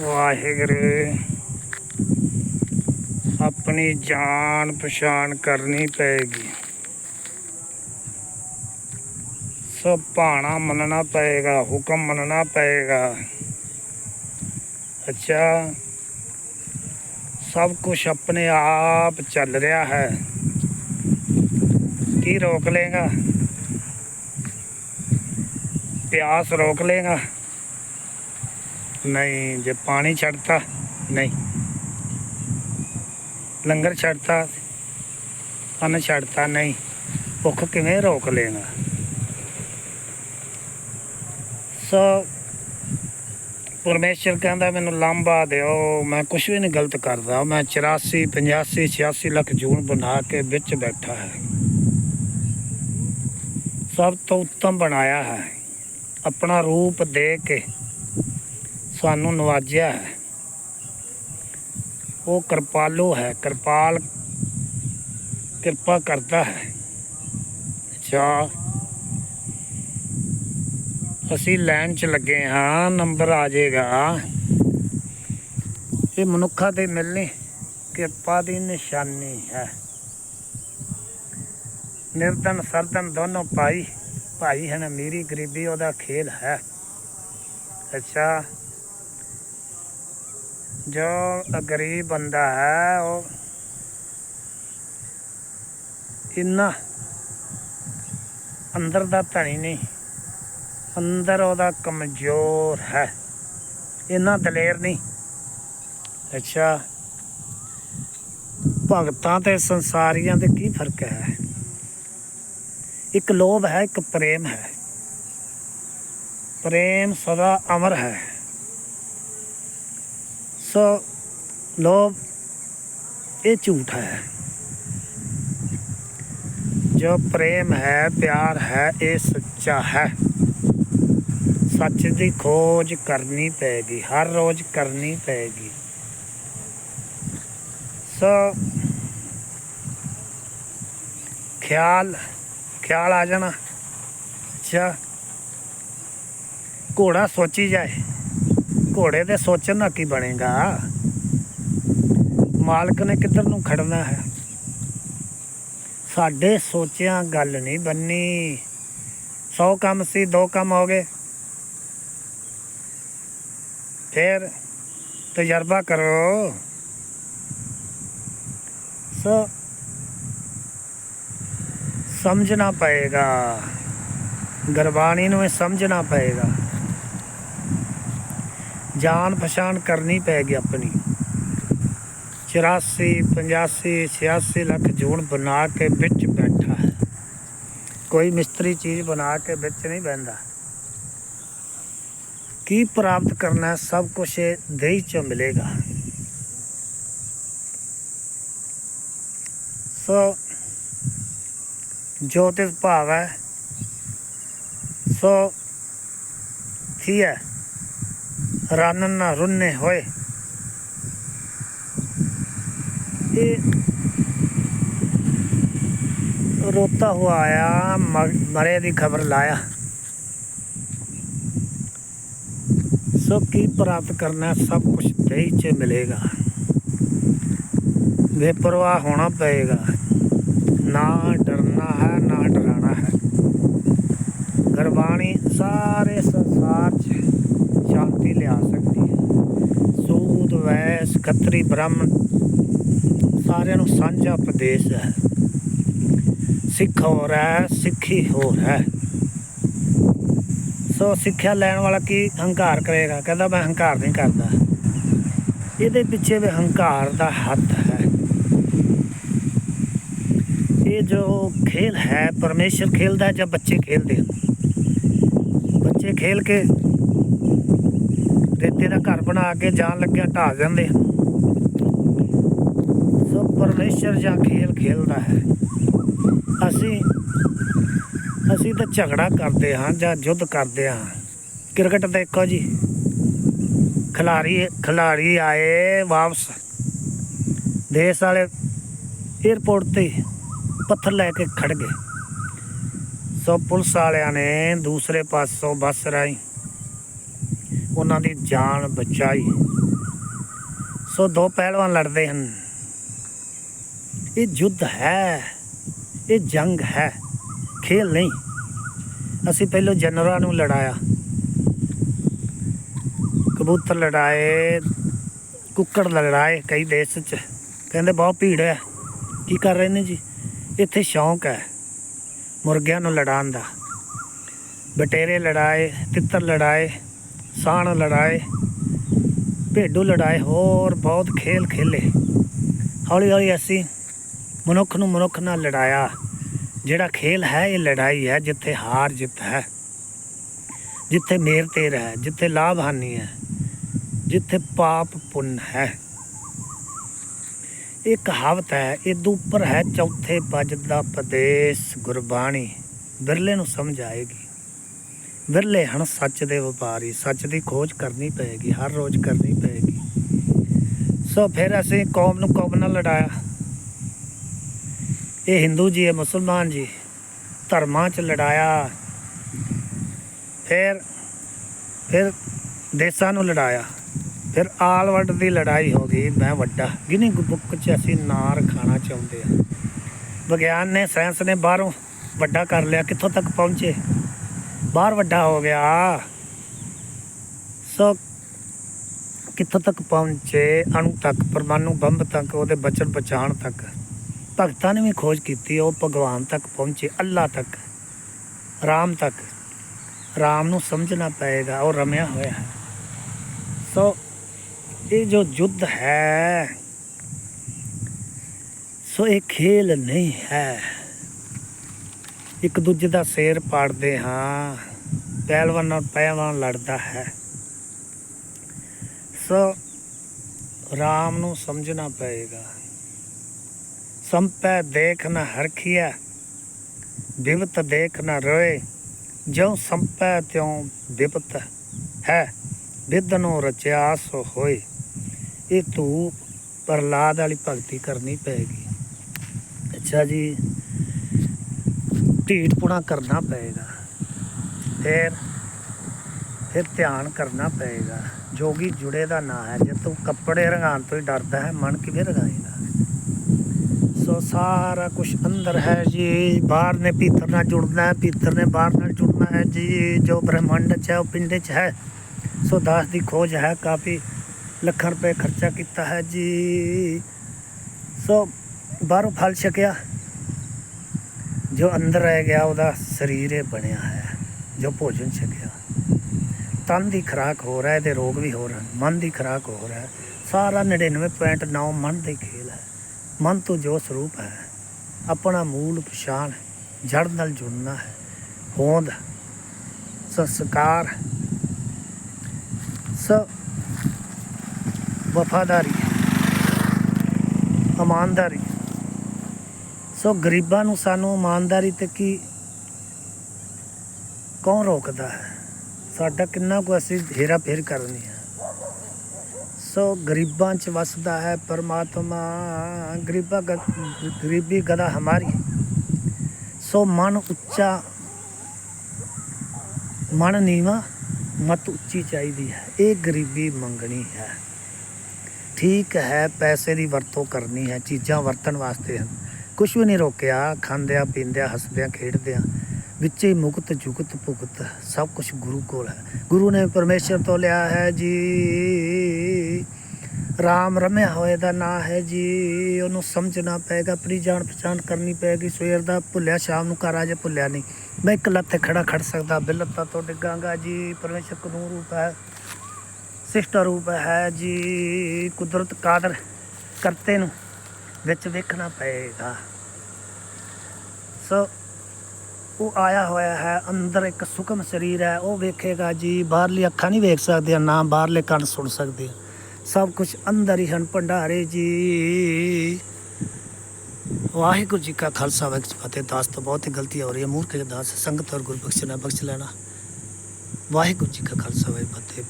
ਵਾਹਿਗੁਰੂ। ਆਪਣੀ ਜਾਣ ਪਛਾਣ ਕਰਨੀ ਪਏਗੀ। ਸਭ ਭਾਣਾ ਮੰਨਣਾ ਪਏਗਾ, ਹੁਕਮ ਮੰਨਣਾ ਪਏਗਾ। ਅੱਛਾ, ਸਭ ਕੁਝ ਆਪਣੇ ਆਪ ਚੱਲ ਰਿਹਾ ਹੈ। ਕੀ ਰੋਕ ਲੇਗਾ ਪਿਆਸ ਰੋਕ ਲੇਗਾ ਨਹੀਂ, ਜੇ ਪਾਣੀ ਛੱਡਤਾ, ਨਹੀਂ। ਲੰਗਰ ਛੱਡਤਾ, ਅੰਨ ਛੱਡਤਾ, ਨਹੀਂ। ਭੁੱਖ ਕਿਵੇਂ ਰੋਕ ਲੇਗਾ? ਸੋ, ਪਰਮੇਸ਼ਰ ਕਹਿੰਦਾ, ਮੈਨੂੰ ਲਾਂਬਾ ਦਿਓ। ਮੈਂ ਕੁਝ ਵੀ ਨਹੀਂ ਗਲਤ ਕਰਦਾ। ਮੈਂ 84 85 86 ਲੱਖ ਜੂਨ ਬਣਾ ਕੇ ਵਿੱਚ ਬੈਠਾ ਹੈ। ਸਭ ਤੋਂ ਉੱਤਮ ਬਣਾਇਆ ਹੈ। ਆਪਣਾ ਰੂਪ ਦੇ ਕੇ ਸਾਨੂੰ ਨਵਾਜਿਆ ਹੈ। ਉਹ ਕਿਰਪਾਲੋ ਹੈ, ਕਿਰਪਾਲ ਕਿਰਪਾ ਕਰਦਾ ਹੈ। ਅੱਛਾ। ਅਸੀਂ ਲਾਈਨ 'ਚ ਲੱਗੇ ਹਾਂ, ਨੰਬਰ ਆ ਜਾਏਗਾ। ਇਹ ਮਨੁੱਖਾਂ ਦੇ ਮਿਲਣੀ ਕਿਰਪਾ ਦੀ ਨਿਸ਼ਾਨੀ ਹੈ। ਨਿਰਧਨ ਸਰਦਨ ਦੋਨੋਂ ਭਾਈ ਭਾਈ ਹਨ ਮੇਰੀ ਗਰੀਬੀ ਉਹਦਾ ਖੇਲ ਹੈ। ਅੱਛਾ। ਜੋ ਗਰੀਬ ਬੰਦਾ ਹੈ, ਉਹ ਇੰਨਾ ਅੰਦਰ ਦਾ ਧਣੀ ਨਹੀਂ, ਅੰਦਰ ਉਹਦਾ ਕਮਜ਼ੋਰ ਹੈ, ਇੰਨਾ ਦਲੇਰ ਨਹੀਂ। ਅੱਛਾ, ਭਗਤਾਂ ਤੇ ਸੰਸਾਰੀਆਂ ਦੇ ਕੀ ਫ਼ਰਕ ਹੈ? ਇੱਕ ਲੋਭ ਹੈ, ਇੱਕ ਪ੍ਰੇਮ ਹੈ। ਪ੍ਰੇਮ ਸਦਾ ਅਮਰ ਹੈ। ਸੋ ਲੋਭ ਇਹ ਝੂਠ ਹੈ। ਜੋ ਪ੍ਰੇਮ ਹੈ, ਪਿਆਰ ਹੈ, ਇਹ ਸੱਚਾ ਹੈ। ਸੱਚ ਦੀ ਖੋਜ ਕਰਨੀ ਪਏਗੀ ਹਰ ਰੋਜ਼ ਕਰਨੀ ਪਏਗੀ ਸੋ ਖਿਆਲ ਖਿਆਲ ਆ ਜਾਣਾ। ਅੱਛਾ, ਘੋੜਾ ਸੋਚੀ ਜਾਏ। ਘੋੜੇ ਦੇ ਸੋਚਣ ਨਾਲ ਕੀ ਬਣੇਗਾ। ਮਾਲਕ ਨੇ ਕਿੱਧਰ ਨੂੰ ਖੜਨਾ ਹੈ? ਸਾਡੇ ਸੋਚਿਆ ਗੱਲ ਨਹੀਂ ਬੰਨੀ। 100 ਕੰਮ ਸੀ, ਦੋ ਕੰਮ ਹੋ ਗਏ। ਫਿਰ ਤਜਰਬਾ ਕਰੋ। ਸੋ ਸਮਝਣਾ ਪਏਗਾ। ਗੁਰਬਾਣੀ ਨੂੰ ਇਹ ਸਮਝਣਾ ਪਏਗਾ। ਜਾਣ ਪਛਾਣ ਕਰਨੀ ਪੈਗੀ ਆਪਣੀ। 84 85 86 ਲੱਖ ਜੂਨ ਬਣਾ ਕੇ ਵਿੱਚ ਬੈਠਾ ਹੈ। ਕੋਈ ਮਿਸਤਰੀ ਚੀਜ਼ ਬਣਾ ਕੇ ਵਿੱਚ ਨਹੀਂ ਬਹਿੰਦਾ। ਕੀ ਪ੍ਰਾਪਤ ਕਰਨਾ ਹੈ, ਸਭ ਕੁਝ ਇਹ ਦੇਹ ਚੋਂ ਮਿਲੇਗਾ। ਸੋ, ਜੋ ਭਾਵ ਹੈ, ਸੋ ਥੀਏ ਹੈ। ਨਾ ਰੁੰਨੇ ਹੋਏ ਇਹ ਰੋਤਾ ਹੁਆ ਆਇਆ ਮ- ਦੀ ਖਬਰ ਲਾਇਆ ਸੋ ਕੀ ਪ੍ਰਾਪਤ ਕਰਨਾ ਸਭ ਕੁਝ ਦੇਹ 'ਚ ਮਿਲੇਗਾ ਬੇਪਰਵਾਹ ਹੋਣਾ ਪਏਗਾ ਨਾ ਡਰਨਾ ਹੈ ਨਾ ਡਰਾਣਾ ਹੈ ਗੁਰਬਾਣੀ ਸਾਰੇ ਸੰਸਾਰ 'ਚ ਸ਼ਾਂਤੀ ਲਿਆ ਸਕਦੀ ਹੈ ਸੂਦ ਵੈਸ ਖੱਤਰੀ ਬ੍ਰਾਹਮਣ ਸਾਰਿਆਂ ਨੂੰ ਸਾਂਝਾ ਉਪਦੇਸ਼ ਹੈ। ਸਿੱਖ ਹੋਰ ਹੈ, ਸਿੱਖੀ ਹੋਰ ਹੈ। ਸੋ ਸਿੱਖਿਆ ਲੈਣ ਵਾਲਾ ਕੀ ਹੰਕਾਰ ਕਰੇਗਾ? ਕਹਿੰਦਾ ਮੈਂ ਹੰਕਾਰ ਨਹੀਂ ਕਰਦਾ। ਇਹਦੇ ਪਿੱਛੇ ਵੀ ਹੰਕਾਰ ਦਾ ਹੱਥ ਹੈ। ਇਹ ਜੋ ਖੇਲ ਹੈ, ਪਰਮੇਸ਼ਰ ਖੇਲਦਾ ਜਾਂ ਬੱਚੇ ਖੇਲਦੇ ਹਨ? ਬੱਚੇ ਖੇਲ ਕੇ ਰੇਤੇ ਦਾ ਘਰ ਬਣਾ ਕੇ ਜਾਣ ਲੱਗਿਆ ਢਾਹ ਜਾਂਦੇ ਹਨ। ਸੋ ਜਾਂ ਖੇਲ ਖੇਲਦਾ ਹੈ। ਅਸੀਂ ਅਸੀਂ ਤਾਂ ਝਗੜਾ ਕਰਦੇ ਹਾਂ ਜਾਂ ਯੁੱਧ ਕਰਦੇ ਹਾਂ। ਕ੍ਰਿਕਟ ਦੇਖੋ ਜੀ। ਖਿਲਾੜੀ ਖਿਲਾੜੀ ਆਏ ਵਾਪਸ। ਦੇਸ਼ ਵਾਲੇ 에ਅਰਪੋਰਟ ਤੇ ਪੱਥਰ ਲੈ ਕੇ ਖੜ ਗਏ। ਸੋ ਪੁਲਿਸ ਵਾਲਿਆਂ ਨੇ ਦੂਸਰੇ ਪਾਸੋਂ ਬੱਸ ਰਾਹੀਂ ਉਹਨਾਂ ਦੀ ਜਾਨ ਬਚਾਈ। ਸੋ ਦੋ ਪਹਿਲਵਾਨ ਲੜਦੇ ਹਨ। ਇਹ ਯੁੱਧ ਹੈ, ਇਹ ਜੰਗ ਹੈ, ਖੇਲ ਨਹੀਂ। ਅਸੀਂ ਪਹਿਲਾਂ ਜਾਨਵਰਾਂ ਨੂੰ ਲੜਾਇਆ। ਕਬੂਤਰ ਲੜਾਏ, ਕੁੱਕੜ ਲੜਾਏ ਕਈ ਦੇਸ਼ 'ਚ। ਕਹਿੰਦੇ ਬਹੁਤ ਭੀੜ ਹੈ। ਕੀ ਕਰ ਰਹੇ ਨੇ ਜੀ? ਇੱਥੇ ਸ਼ੌਂਕ ਹੈ ਮੁਰਗਿਆਂ ਨੂੰ ਲੜਾਉਣ ਦਾ। ਬਟੇਰੇ ਲੜਾਏ, ਤਿੱਤਰ ਲੜਾਏ, ਸਾਣ ਲੜਾਏ, ਭੇਡੂ ਲੜਾਏ, ਹੋਰ ਬਹੁਤ ਖੇਲ ਖੇਲੇ। ਹੌਲੀ ਹੌਲੀ ਅਸੀਂ ਮਨੁੱਖ ਨੂੰ ਮਨੁੱਖ ਨਾਲ ਲੜਾਇਆ। ਜਿਹੜਾ ਖੇਲ ਹੈ, ਇਹ ਲੜਾਈ ਹੈ, ਜਿੱਥੇ ਹਾਰ ਜਿੱਤ ਹੈ। ਜਿੱਥੇ ਮੇਰ ਤੇਰ ਹੈ, ਜਿੱਥੇ ਲਾਭ ਹਾਨੀ ਹੈ, ਜਿੱਥੇ ਪਾਪ ਪੁੰਨ ਹੈ। ਇਹ ਕਹਾਵਤ ਹੈ ਇਹ ਉੱਪਰ ਹੈ ਚੌਥੇ ਪਜ ਦਾ ਪ੍ਰਦੇਸ਼ ਗੁਰਬਾਣੀ। ਵਿਰਲੇ ਨੂੰ ਸਮਝ ਆਏਗੀ। ਵਿਰਲੇ ਹਨ ਸੱਚ ਦੇ ਵਪਾਰੀ, ਸੱਚ ਦੀ ਖੋਜ ਕਰਨੀ ਪਏਗੀ, ਹਰ ਰੋਜ਼ ਕਰਨੀ ਪਏਗੀ। ਸੋ ਫਿਰ ਅਸੀਂ ਕੌਮ ਨੂੰ ਕੌਮ ਨਾਲ ਲੜਾਇਆ। ਇਹ ਹਿੰਦੂ ਜੀ ਹੈ ਮੁਸਲਮਾਨ ਜੀ, ਧਰਮਾਂ 'ਚ ਲੜਾਇਆ। ਫਿਰ ਫਿਰ ਦੇਸਾਂ ਨੂੰ ਲੜਾਇਆ। ਫਿਰ ਆਲ ਵਰਲਡ ਦੀ ਲੜਾਈ ਹੋ ਗਈ, ਮੈਂ ਵੱਡਾ। ਗਿਨੀ ਬੁੱਕ 'ਚ ਅਸੀਂ ਨਾਂ ਰਖਾਣਾ ਚਾਹੁੰਦੇ ਆ। ਵਿਗਿਆਨ ਨੇ, ਸਾਇੰਸ ਨੇ ਬਾਹਰੋਂ ਵੱਡਾ ਕਰ ਲਿਆ, ਕਿੱਥੋਂ ਤੱਕ ਪਹੁੰਚੇ? ਬਾਹਰ ਵੱਡਾ ਹੋ ਗਿਆ। ਸੋ ਕਿੱਥੋਂ ਤੱਕ ਪਹੁੰਚੇ? ਅਣੂ ਤੱਕ, ਪਰਮਾਣੂ ਬੰਬ ਤੱਕ, ਉਹਦੇ ਬਚਨ ਬਚਾਉਣ ਤੱਕ। ਭਗਤਾਂ ਨੇ ਵੀ ਖੋਜ ਕੀਤੀ, ਉਹ ਭਗਵਾਨ ਤੱਕ ਪਹੁੰਚੇ, ਅੱਲਾ ਤੱਕ, ਰਾਮ ਤੱਕ। ਰਾਮ ਨੂੰ ਸਮਝਣਾ ਪਏਗਾ, ਉਹ ਰਮਿਆ ਹੋਇਆ ਹੈ। ਸੋ, ਇਹ ਜੋ ਯੁੱਧ ਹੈ, ਸੋ ਇਹ ਖੇਲ ਨਹੀਂ ਹੈ। ਇੱਕ ਦੂਜੇ ਦਾ ਸਿਰ ਪਾੜਦੇ ਹਾਂ, ਪਹਿਲਵਾਨ ਨਾਲ ਪਹਿਲਵਾਨ ਲੜਦਾ ਹੈ। ਸੋ, ਰਾਮ ਨੂੰ ਸਮਝਣਾ ਪਏਗਾ। ਸੰਪੈ ਦੇਖ ਨ ਹਰਖੀਐ ਵਿਵਤ ਦੇਖ ਨ ਰੋਏ ਜੋ ਸੰਪੈ ਤਿਉ ਵਿਪਤ ਹੈ ਵਿਦਨੋ ਰਚਿਆ ਸੋ ਹੋਏ। ਇਹ ਤੂੰ ਪ੍ਰਲਾਦ ਵਾਲੀ ਭਗਤੀ ਕਰਨੀ ਪਏਗੀ। ਅੱਛਾ ਜੀ, ਢੀਠ ਪੁਣਾ ਕਰਨਾ ਪਏਗਾ। ਫਿਰ ਫਿਰ ਧਿਆਨ ਕਰਨਾ ਪਏਗਾ। ਜੋਗੀ ਜੁੜੇ ਦਾ ਨਾਂ ਹੈ, ਜੇ ਤੂੰ ਕੱਪੜੇ ਰੰਗਾਉਣ ਤੋਂ ਹੀ ਡਰਦਾ ਹੈ, ਮਨ ਕਿਵੇਂ ਰੰਗਾਏਗਾ? ਸੋ ਸਾਰਾ ਕੁਝ ਅੰਦਰ ਹੈ ਜੀ, ਬਾਹਰ ਨੇ ਭੀਤਰ ਨਾਲ ਜੁੜਨਾ ਹੈ ਭੀਤਰ ਨੇ ਬਾਹਰ ਨਾਲ ਜੁੜਨਾ ਹੈ ਜੀ, ਜੋ ਬ੍ਰਹਿਮੰਡ ਚ ਹੈ, ਉਹ ਪਿੰਡ ਚ ਹੈ ਸੋ ਦਾਸ ਦੀ ਖੋਜ ਹੈ, ਕਾਫੀ ਲੱਖਾਂ ਰੁਪਏ ਖਰਚਾ ਕੀਤਾ ਹੈ ਜੀ ਸੋ ਬਾਹਰੋਂ ਫਲ ਛਕਿਆ, ਜੋ ਅੰਦਰ ਰਹਿ ਗਿਆ, ਉਹਦਾ ਸਰੀਰ ਇਹ ਬਣਿਆ ਹੈ, ਜੋ ਭੋਜਨ ਛਕਿਆ ਤਨ ਦੀ ਖੁਰਾਕ ਹੋ ਹੈ ਇਹਦੇ ਰੋਗ ਵੀ ਹੋ ਰਹੇ ਹਨ। ਮਨ ਦੀ ਖੁਰਾਕ ਹੋ ਰਿਹਾ ਹੈ। ਸਾਰਾ 99.9 ਮਨ ਦੇ ਖੇਲ ਮਨ ਤੋਂ ਜੋ ਸਰੂਪ ਹੈ, ਆਪਣਾ ਮੂਲ ਪਛਾਣ ਜੜ ਨਾਲ ਜੁੜਨਾ ਹੈ। ਹੋਂਦ, ਸੰਸਕਾਰ ਸ ਵਫਾਦਾਰੀ ਇਮਾਨਦਾਰੀ। ਸੋ ਗਰੀਬਾਂ ਨੂੰ ਸਾਨੂੰ ਇਮਾਨਦਾਰੀ ਤੇ ਕੀ ਕੌਣ ਰੋਕਦਾ ਹੈ? ਸਾਡਾ ਕਿੰਨਾ ਕੁ ਅਸੀਂ ਹੇਰਾ ਫੇਰ ਕਰਨੀ ਹੈ? ਸੋ ਗਰੀਬਾਂ ਚ ਵਸਦਾ ਹੈ ਪਰਮਾਤਮਾ, ਗਰੀਬਾ ਗਰੀਬੀ ਗਦਾ ਹਮਾਰੀ। ਸੋ ਮਨ ਉੱਚਾ, ਮਨ ਨੀਵਾ, ਮਤ ਉੱਚੀ ਚਾਹੀਦੀ ਹੈ। ਇਹ ਗਰੀਬੀ ਮੰਗਣੀ ਹੈ। ਠੀਕ ਹੈ, ਪੈਸੇ ਦੀ ਵਰਤੋਂ ਕਰਨੀ ਹੈ, ਚੀਜ਼ਾਂ ਵਰਤਣ ਵਾਸਤੇ ਹਨ। ਕੁਝ ਵੀ ਨਹੀਂ ਰੋਕਿਆ, ਖਾਂਦਿਆਂ, ਪੀਂਦਿਆਂ, ਹੱਸਦਿਆਂ, ਖੇਡਦਿਆਂ। ਵਿੱਚੇ ਹੀ ਮੁਕਤ ਜੁਗਤ ਭੁਗਤ, ਸਭ ਕੁਝ ਗੁਰੂ ਕੋਲ ਹੈ। ਗੁਰੂ ਨੇ ਪਰਮੇਸ਼ਰ ਤੋਂ ਲਿਆ ਹੈ ਜੀ। ਰਾਮ ਰਮਿਆ ਹੋਏ ਦਾ ਨਾਂ ਹੈ ਜੀ। ਉਹਨੂੰ ਸਮਝਣਾ ਪਏਗਾ, ਆਪਣੀ ਜਾਣ ਪਛਾਣ ਕਰਨੀ ਪਏਗੀ। ਸਵੇਰ ਦਾ ਭੁੱਲਿਆ, ਸ਼ਾਮ ਨੂੰ ਘਰ ਆ ਜੇ ਭੁੱਲਿਆ ਨਹੀਂ। ਮੈਂ ਇੱਕ ਲੱਤ ਤੇ ਖੜਾ ਖੜ ਸਕਦਾ ਬਿਲਤਾ ਤੋਂ ਡਿੱਗਾਂਗਾ ਜੀ। ਪਰਮੇਸ਼ਰ ਕਨੂੰ ਰੂਪ ਹੈ, ਸਿਸ਼ਟ ਰੂਪ ਹੈ ਜੀ। ਕੁਦਰਤ ਕਾਦਰ ਕਰਤੇ ਨੂੰ ਵਿੱਚ ਵੇਖਣਾ ਪਏਗਾ। ਸੋ ਉਹ ਆਇਆ ਹੋਇਆ ਹੈ, ਅੰਦਰ ਇੱਕ ਸੁਖਮ ਸਰੀਰ ਹੈ, ਉਹ ਵੇਖੇਗਾ ਜੀ, ਬਾਹਰਲੀ ਅੱਖਾਂ ਨਹੀਂ ਵੇਖ ਸਕਦੀਆਂ, ਨਾ ਬਾਹਰਲੇ ਕੰਨ ਸੁਣ ਸਕਦੇ। ਸਭ ਕੁਝ ਅੰਦਰ ਹੀ ਹਨ ਭੰਡਾਰੇ ਜੀ। ਵਾਹਿਗੁਰੂ ਜੀ ਕਾ ਖਾਲਸਾ, ਵਾਹਿਗੁਰੂ ਫਤਿਹ। ਦਾਸ ਤੋਂ ਬਹੁਤ ਹੀ ਗਲਤੀ ਹੋ ਰਹੀ ਹੈ, ਮੂਰਖ ਦਾਸ ਸੰਗਤ ਔਰ ਗੁਰਬਖਸ਼ ਨਾ ਬਖਸ਼ ਲੈਣਾ। ਵਾਹਿਗੁਰੂ ਜੀ ਕਾ ਖਾਲਸਾ, ਵਾਹਿਗੁਰੂ ਫਤਿਹ।